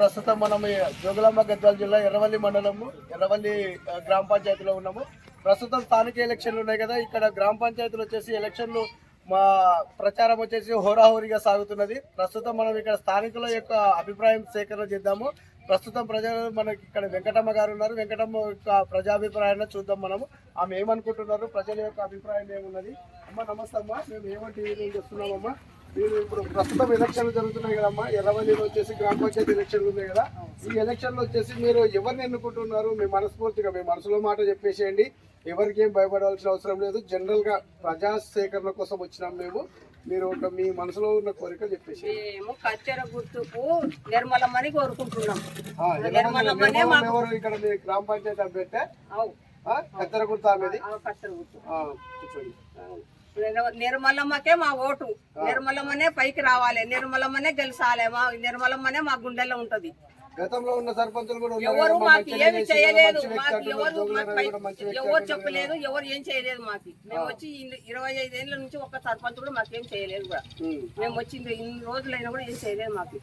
ప్రస్తుతం మనం జోగులాంబ గద్వాల జిల్లా ఎర్రవల్లి మండలము ఎర్రవల్లి గ్రామ పంచాయతీలో ఉన్నాము. ప్రస్తుతం స్థానిక ఎలక్షన్లు ఉన్నాయి కదా ఇక్కడ గ్రామ పంచాయతీలు వచ్చేసి ఎలక్షన్లు మా ప్రచారం వచ్చేసి హోరాహోరీగా సాగుతున్నది. ప్రస్తుతం మనం ఇక్కడ స్థానికుల యొక్క అభిప్రాయం సేకరణ చేద్దాము. ప్రస్తుతం ప్రజలు మనకి ఇక్కడ వెంకటమ్మ గారు ఉన్నారు. వెంకటమ్మ యొక్క ప్రజాభిప్రాయాన్ని చూద్దాం మనము. ఆమె ఏమనుకుంటున్నారు? ప్రజల యొక్క అభిప్రాయం ఏమున్నది? అమ్మ నమస్తే అమ్మ. మేము ఏమంటే వస్తున్నామమ్మా మీరు ఇప్పుడు ప్రస్తుతం ఎలక్షన్లు జరుగుతున్నాయి కదమ్మా. ఎర్రవల్లిలో వచ్చేసి గ్రామ పంచాయతీ ఎలక్షన్లు ఉన్నాయి కదా. ఈ ఎలక్షన్లు వచ్చేసి మీరు ఎవరిని ఎన్నుకుంటున్నారు? మీ మనస్ఫూర్తిగా మీ మనసులో మాట చెప్పేసేయండి. ఎవరికి ఏం భయపడాల్సిన అవసరం లేదు. జనరల్గా ప్రజా సేకరణ కోసం వచ్చినాం మేము. మీరు ఒక మీ మనసులో ఉన్న కోరిక చెప్పేసి మేము కచ్చెర గుర్తుకు నిర్మలమని కోరుకుంటున్నాం. ఎవరు? ఇక్కడ మీ గ్రామ పంచాయతీ అభ్యర్థి? కత్తెర గుర్తు ఆమెది? అవు నిర్మలమ్మకే మా ఓటు. నిర్మలమ్మనే పైకి రావాలి. నిర్మలమ్మనే గెలిచాలి. మా నిర్మలమ్మనే మా గుండెల్లో ఉంటది. గతంలో ఉన్న సర్పంచులు కూడా ఎవరు మాకు ఏమి చేయలేదు. మాకు ఎవరు ఎవరు చెప్పలేదు. ఎవరు ఏం చేయలేదు మాకు. మేము వచ్చి ఇరవై ఐదేళ్ళ నుంచి ఒక సర్పంచ్ కూడా మాకేం చేయలేదు కూడా. మేము వచ్చింది ఇన్ని రోజులైనా కూడా ఏం చేయలేదు మాకు.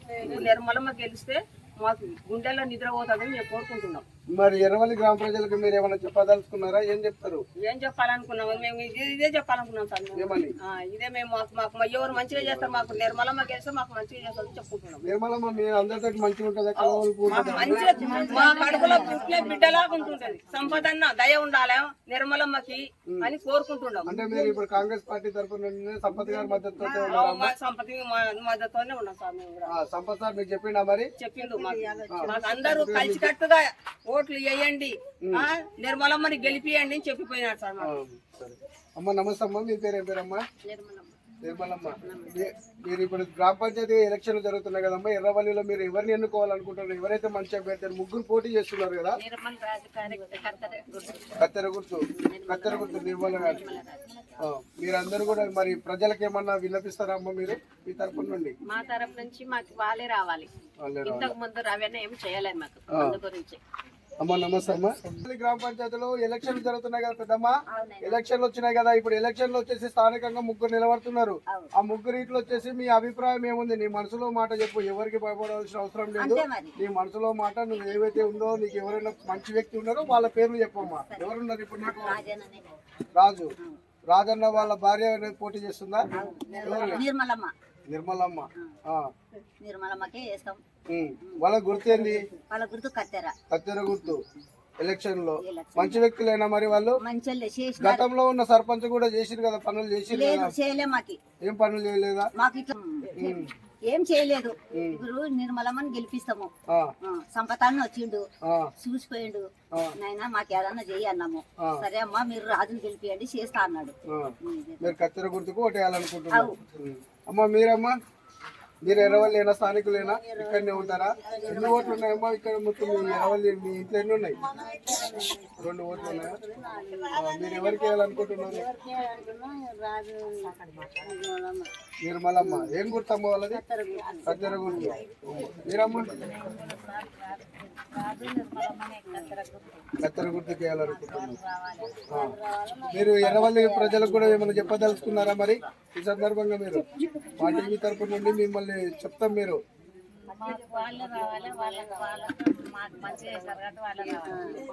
నిర్మలమ్మ గెలిస్తే మాకు గుండెల్లో నిద్రపోతుందని మేము కోరుకుంటున్నాం. మరి ఎర్రవల్లి గ్రామ ప్రజలకు మీరు ఏమైనా చెప్పదలుచుకున్నారా? ఏం చెప్తారు? ఏం చెప్పాలనుకున్నాము? మేము ఇదే చెప్పాలనుకున్నాం సార్. ఏమని? ఇదే మేము మాకు మాకు ఎవరు మంచిగా చేస్తారు మాకు నిర్మలమ్మ గెలిస్తే మాకు మంచిగా చేస్తారు చెప్పుకుంటున్నాం. నిర్మలమ్మ మీ అందరితో మంచిగా ఉంటుందా? మా కడుపులో పుట్టిన బిడ్డలాగా ఉంటుంటది. సంపదన్న దయ ఉండాలి నిర్మలమ్మకి అని కోరుకుంటున్నాం. అంటే మీరు ఇప్పుడు కాంగ్రెస్ పార్టీ తరఫున సంపత్ గారి మద్దతు మా మద్దతుతోనే ఉన్నాం సార్ మేము సంపత్ సార్ మీకు చెప్పిండా మరి? చెప్పిండు మాకు అందరూ కలిసికట్టుగా ఓట్లు వేయండి. ఆ, నిర్మలమ్మని గెలిపియండి అని చెప్పిపోయినాడు సార్ అమ్మ నమస్తే అమ్మ మీ పేరు ఏం పేరమ్మా నిర్మలమ్మ. మీరు ఇప్పుడు గ్రామ పంచాయతీ ఎలక్షన్లు జరుగుతున్నాయి కదమ్మా ఎర్రవల్లిలో మీరు ఎవరిని ఎన్నుకోవాలనుకుంటున్నారు? ఎవరైతే మంచి అభ్యర్థులు ముగ్గురు పోటీ చేస్తున్నారు కదా? కత్తెర గుర్తు. కత్తెర గుర్తు. నిర్మల గారు మీరందరూ కూడా మరి ప్రజలకు ఏమన్నా విన్నపిస్తారా అమ్మ మీరు? మీ తరఫున నుండి. మా తరపు నుంచి మాకు వాళ్ళే రావాలి. రావాలి. ఇంతకు ముందు రవణ ఏం చేయలేదు మాకు గురించి. అమ్మ నమస్తే అమ్మ. గ్రామ పంచాయతీలో ఎలక్షన్లు జరుగుతున్నాయి కదా పెద్దమ్మ. ఎలక్షన్లు వచ్చినాయి కదా ఇప్పుడు ఎలక్షన్లు వచ్చేసి స్థానికంగా ముగ్గురు నిలబడుతున్నారు. ఆ ముగ్గురు ఇట్లు వచ్చేసి మీ అభిప్రాయం ఏముంది? నీ మనసులో మాట చెప్పు ఎవరికి భయపడాల్సిన అవసరం లేదు. నీ మనసులో మాట నువ్వు ఏవైతే ఉందో నీకు ఎవరైనా మంచి వ్యక్తి ఉన్నారో వాళ్ళ పేర్లు చెప్పమ్మా. ఎవరున్నారు ఇప్పుడు నీకు? రాజు. రాజన్న వాళ్ళ భార్య పోటీ చేస్తుందా? నిర్మలమ్మ. నిర్మలమ్మ. నిర్మలమ్మకే వేస్తాం. వాళ్ళ గుర్తేంది వాళ్ళ గుర్తు కత్తెర. కత్తెర గుర్తు. ఎలక్షన్లో. మంచి వ్యక్తులేనా మరి వాళ్ళు? చేసి గతంలో ఉన్న సర్పంచ్ కూడా చేసిరు కదా పనులు మాకి. ఏం పనులు చేయలేదా? మాకు ఇట్లా ఏం చేయలేదు. ఇప్పుడు నిర్మలమ్మని గెలిపిస్తాము. సంపతాన్ని వచ్చిండు. చూసిపోయిండు. నాయన మాకు ఏదన్నా చెయ్యి అన్నాము సరే అమ్మా మీరు రాజుని గెలిపియండి చేస్తా అన్నాడు. మీరు కత్తెర గుర్తుకు ఓటేయాలనుకుంటున్నారు. ఉమ్. అమ్మ మీరమ్మా. మీరు ఎర్రవల్లి స్థానికులేనా? ఇక్కడనే ఉంటారా? ఎన్ని ఓట్లు ఉన్నాయమ్మా ఇక్కడ మొత్తం మీ ఎర్రవల్లి మీ ఇంట్లో ఎన్ని ఉన్నాయి? రెండు ఓట్లు ఉన్నాయా? మీరు ఎవరికి వేయాలనుకుంటున్నారు? నిర్మలమ్మ ఏం గుర్తమ్మ వాళ్ళది? కత్తెర గుర్తు మీరమ్మ. కత్తెర గుర్తుకి మీరు ఎర్రవల్లి ప్రజలకు కూడా ఏమైనా చెప్పదలుచుకున్నారా మరి? ఈ సందర్భంగా మీరు మా టీవీ తరపు నుండి మిమ్మల్ని చెప్తాం మీరు. వాళ్ళు రావాలి వాళ్ళకి వాళ్ళకి మాకు మంచిగా వాళ్ళు రావాలి.